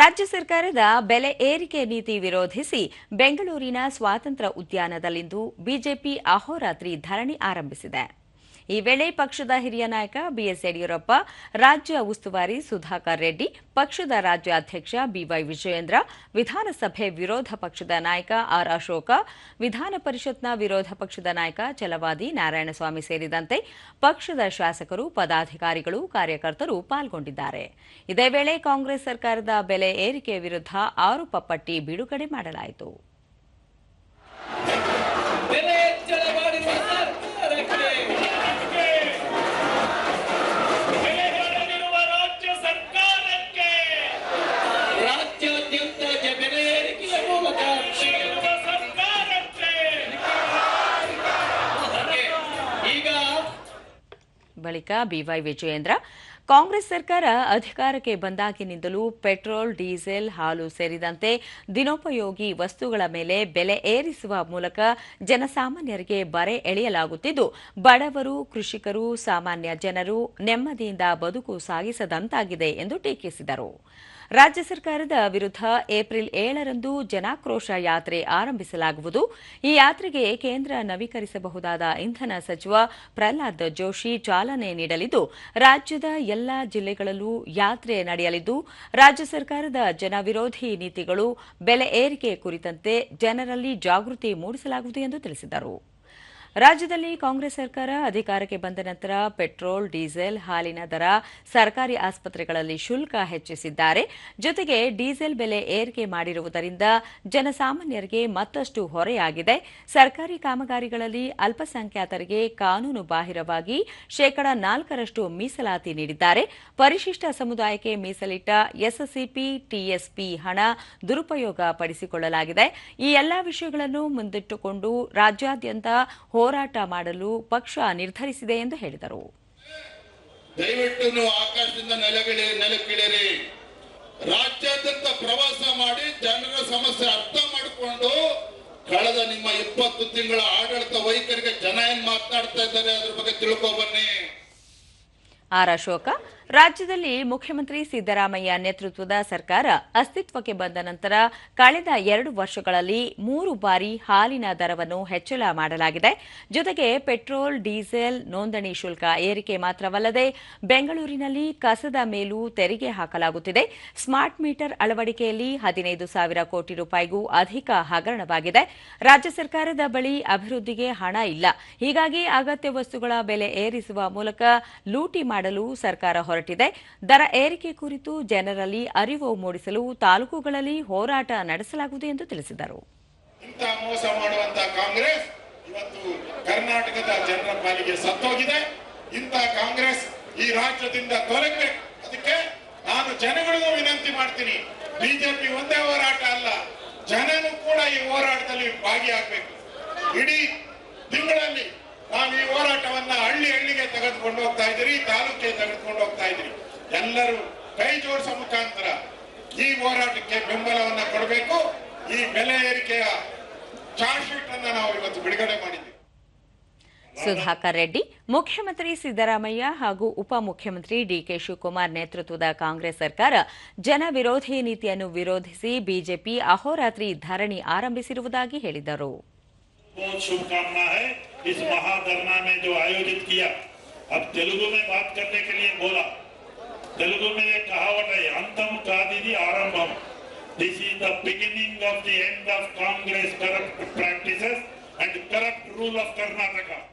ರಾಜ್ಯ ಸರ್ಕಾರದ ಬೆಲೆ ಏರಿಕೆ ನೀತಿ ವಿರೋಧಿಸಿ ಬೆಂಗಳೂರಿನ ಸ್ವಾತಂತ್ರ್ಯ ಉದ್ಯಾನದಲ್ಲಿಂದು ಬಿಜೆಪಿ ಅಹೋರಾತ್ರಿ ಧರಣಿ ಆರಂಭಿಸಿದೆ. ಈ ವೇಳೆ ಪಕ್ಷದ ಹಿರಿಯ ನಾಯಕ ಬಿಎಸ್ ಯಡಿಯೂರಪ್ಪ, ರಾಜ್ಯ ಉಸ್ತುವಾರಿ ಸುಧಾಕರ್ ರೆಡ್ಡಿ, ಪಕ್ಷದ ರಾಜ್ಯ ಅಧ್ಯಕ್ಷ ಬಿವೈ ವಿಜಯೇಂದ್ರ, ವಿಧಾನಸಭೆ ವಿರೋಧ ಪಕ್ಷದ ನಾಯಕ ಆರ್ ಅಶೋಕ, ವಿಧಾನ ಪರಿಷತ್ನ ವಿರೋಧ ಪಕ್ಷದ ನಾಯಕ ಚಲವಾದಿ ನಾರಾಯಣಸ್ವಾಮಿ ಸೇರಿದಂತೆ ಪಕ್ಷದ ಶಾಸಕರು, ಪದಾಧಿಕಾರಿಗಳು, ಕಾರ್ಯಕರ್ತರು ಪಾಲ್ಗೊಂಡಿದ್ದಾರೆ. ಇದೇ ವೇಳೆ ಕಾಂಗ್ರೆಸ್ ಸರ್ಕಾರದ ಬೆಲೆ ಏರಿಕೆ ವಿರುದ್ಧ ಆರೋಪ ಪಟ್ಟಿ ಬಿಡುಗಡೆ ಮಾಡಲಾಯಿತು. ಬಳಿಕ ಬಿವೈ ವಿಜಯೇಂದ್ರ ಕಾಂಗ್ರೆಸ್ ಸರ್ಕಾರ ಅಧಿಕಾರಕ್ಕೆ ಬಂದಾಗಿನಿಂದಲೂ ಪೆಟ್ರೋಲ್, ಡೀಸೆಲ್ ಹಾಲು ಸೇರಿದಂತೆ ದಿನೋಪಯೋಗಿ ವಸ್ತುಗಳ ಮೇಲೆ ಬೆಲೆ ಏರಿಸುವ ಮೂಲಕ ಜನಸಾಮಾನ್ಯರಿಗೆ ಬರೆ ಎಳೆಯಲಾಗುತ್ತಿದ್ದು, ಬಡವರು, ಕೃಷಿಕರು, ಸಾಮಾನ್ಯ ಜನರು ನೆಮ್ಮದಿಯಿಂದ ಬದುಕು ಸಾಗಿಸದಂತಾಗಿದೆ ಎಂದು ಟೀಕಿಸಿದರು. ರಾಜ್ಯ ಸರ್ಕಾರದ ವಿರುದ್ಧ ಏಪ್ರಿಲ್ ಏಳರಂದು ಜನಾಕ್ರೋಶ ಯಾತ್ರೆ ಆರಂಭಿಸಲಾಗುವುದು. ಈ ಯಾತ್ರೆಗೆ ಕೇಂದ್ರ ನವೀಕರಿಸಬಹುದಾದ ಇಂಧನ ಸಚಿವ ಪ್ರಹ್ಲಾದ್ ಜೋಶಿ ಚಾಲನೆ ನೀಡಲಿದ್ದು, ರಾಜ್ಯದ ಎಲ್ಲಾ ಜಿಲ್ಲೆಗಳಲ್ಲೂ ಯಾತ್ರೆ ನಡೆಯಲಿದ್ದು, ರಾಜ್ಯ ಸರ್ಕಾರದ ಜನವಿರೋಧಿ ನೀತಿಗಳು ಬೆಲೆ ಏರಿಕೆ ಕುರಿತಂತೆ ಜನರಲ್ಲಿ ಜಾಗೃತಿ ಮೂಡಿಸಲಾಗುವುದು ಎಂದು ತಿಳಿಸಿದರು. ರಾಜ್ಯದಲ್ಲಿ ಕಾಂಗ್ರೆಸ್ ಸರ್ಕಾರ ಅಧಿಕಾರಕ್ಕೆ ಬಂದ ನಂತರ ಪೆಟ್ರೋಲ್, ಡೀಸೆಲ್, ಹಾಲಿನ ದರ ಸರ್ಕಾರಿ ಆಸ್ಪತ್ರೆಗಳಲ್ಲಿ ಶುಲ್ಕ ಹೆಚ್ಚಿಸಿದ್ದಾರೆ. ಜೊತೆಗೆ ಡೀಸೆಲ್ ಬೆಲೆ ಏರಿಕೆ ಮಾಡಿರುವುದರಿಂದ ಜನಸಾಮಾನ್ಯರಿಗೆ ಮತ್ತಷ್ಟು ಹೊರೆಯಾಗಿದೆ. ಸರ್ಕಾರಿ ಕಾಮಗಾರಿಗಳಲ್ಲಿ ಅಲ್ಪಸಂಖ್ಯಾತರಿಗೆ ಕಾನೂನು ಬಾಹಿರವಾಗಿ ಶೇಕಡ ನಾಲ್ಕರಷ್ಟು ಮೀಸಲಾತಿ ನೀಡಿದ್ದಾರೆ. ಪರಿಶಿಷ್ಟ ಸಮುದಾಯಕ್ಕೆ ಮೀಸಲಿಟ್ಟ ಎಸ್ಎಸ್ಸಿಪಿ ಟಿಎಸ್ಪಿ ಹಣ ದುರುಪಯೋಗ ಪಡಿಸಿಕೊಳ್ಳಲಾಗಿದೆ ಈ ಎಲ್ಲಾ ವಿಷಯಗಳನ್ನು ಮುಂದಿಟ್ಟುಕೊಂಡು ರಾಜ್ಯಾದ್ಯಂತ ಹೋರಾಟ ಮಾಡಲು ಪಕ್ಷ ನಿರ್ಧರಿಸಿದೆ ಎಂದು ಹೇಳಿದರು. ದಯವಿಟ್ಟು ನೀವು ಆಕಾಶದಿಂದ ನೆಲಗಿಳಿ ನೆಲಕ್ಕಿಳಿರಿ. ರಾಜ್ಯಾದ್ಯಂತ ಪ್ರವಾಸ ಮಾಡಿ ಜನರ ಸಮಸ್ಯೆ ಅರ್ಥ ಮಾಡಿಕೊಂಡು ಕಳೆದ ನಿಮ್ಮ ಇಪ್ಪತ್ತು ತಿಂಗಳ ಆಡಳಿತ ವೈಖರಿಗೆ ಜನ ಏನ್ ಮಾತನಾಡ್ತಾ ಇದ್ದಾರೆ ಅದ್ರ ಬಗ್ಗೆ ತಿಳ್ಕೊ ಬನ್ನಿ. ಆರ್ ಅಶೋಕ ರಾಜ್ಯದಲ್ಲಿ ಮುಖ್ಯಮಂತ್ರಿ ಸಿದ್ದರಾಮಯ್ಯ ನೇತೃತ್ವದ ಸರ್ಕಾರ ಅಸ್ತಿತ್ವಕ್ಕೆ ಬಂದ ನಂತರ ಕಳೆದ ಎರಡು ವರ್ಷಗಳಲ್ಲಿ ಮೂರು ಬಾರಿ ಹಾಲಿನ ದರವನ್ನು ಹೆಚ್ಚಳ ಮಾಡಲಾಗಿದೆ. ಜೊತೆಗೆ ಪೆಟ್ರೋಲ್, ಡೀಸೆಲ್, ನೋಂದಣಿ ಶುಲ್ಕ ಏರಿಕೆ ಮಾತ್ರವಲ್ಲದೆ ಬೆಂಗಳೂರಿನಲ್ಲಿ ಕಸದ ಮೇಲೂ ತೆರಿಗೆ ಹಾಕಲಾಗುತ್ತಿದೆ. ಸ್ಮಾರ್ಟ್ ಮೀಟರ್ ಅಳವಡಿಕೆಯಲ್ಲಿ ಹದಿನೈದು ಸಾವಿರ ಕೋಟಿ ರೂಪಾಯಿಗೂ ಅಧಿಕ ಹಗರಣವಾಗಿದೆ. ರಾಜ್ಯ ಸರ್ಕಾರದ ಬಳಿ ಅಭಿವೃದ್ಧಿಗೆ ಹಣ ಇಲ್ಲ. ಹೀಗಾಗಿ ಅಗತ್ಯ ವಸ್ತುಗಳ ಬೆಲೆ ಏರಿಸುವ ಮೂಲಕ ಲೂಟಿ ಮಾಡಲು ಸರ್ಕಾರ ಹೊರಟಿದೆ. ದರ ಏರಿಕೆ ಕುರಿತು ಜನರಲ್ಲಿ ಅರಿವು ಮೂಡಿಸಲು ತಾಲೂಕುಗಳಲ್ಲಿ ಹೋರಾಟ ನಡೆಸಲಾಗುವುದು ಎಂದು ತಿಳಿಸಿದರು. ಮೋಸ ಮಾಡುವಂತ ಕಾಂಗ್ರೆಸ್ ಇವತ್ತು ಕರ್ನಾಟಕದ ಜನರ ಪಾಲಿಗೆ ಸತ್ತೋಗಿದೆ. ಇಂಥ ಕಾಂಗ್ರೆಸ್ ಈ ರಾಜ್ಯದಿಂದ ತೊಲಗಬೇಕು ಅದಕ್ಕೆ ನಾನು ಜನಗಳಿಗೂ ವಿನಂತಿ ಮಾಡ್ತೀನಿ. ಬಿಜೆಪಿ ಒಂದೇ ಹೋರಾಟ ಅಲ್ಲ, ಜನನು ಕೂಡ ಈ ಹೋರಾಟದಲ್ಲಿ ಭಾಗಿಯಾಗಬೇಕು. ಇಡೀ ತಿಂಗಳಲ್ಲಿ ನಾವು ಈ ಹೋರಾಟವನ್ನ ಹಳ್ಳಿಗೆ ತೆಗೆದುಕೊಂಡು ಹೋಗ್ತಾ ಇದ್ದೀರಿ ತಾಲೂಕಿಗೆ ತೆಗೆದುಕೊಂಡು ಹೋಗ್ತಾ ಇದ್ದೀರಿ. ಎಲ್ಲರೂ ಕೈ ಜೋಡಿಸೋ ಮುಖಾಂತರ ಈ ಹೋರಾಟಕ್ಕೆ ಬೆಂಬಲವನ್ನ ಕೊಡಬೇಕು. ಈ ಬೆಲೆ ಏರಿಕೆಯ ಚಾರ್ಜ್ ಶೀಟ್ ಅನ್ನ ನಾವು ಇವತ್ತು ಬಿಡುಗಡೆ ಮಾಡಿದ್ದೀವಿ. ಸುಧಾಕರ್ ರೆಡ್ಡಿ ಮುಖ್ಯಮಂತ್ರಿ ಸಿದ್ದರಾಮಯ್ಯ ಹಾಗೂ ಉಪಮುಖ್ಯಮಂತ್ರಿ ಡಿಕೆ ಶಿವಕುಮಾರ್ ನೇತೃತ್ವದ ಕಾಂಗ್ರೆಸ್ ಸರ್ಕಾರ ಜನ ವಿರೋಧಿ ನೀತಿಯನ್ನು ವಿರೋಧಿಸಿ ಬಿಜೆಪಿ ಅಹೋರಾತ್ರಿ ಧರಣಿ ಆರಂಭಿಸಿರುವುದಾಗಿ ಹೇಳಿದರು. अब तेलुगु में बात करने के लिए बोला। तेलुगु में एक कहावत है, अंतम का दीदी आरंभम। This is the beginning of the end of Congress corrupt practices and corrupt rule of Karnataka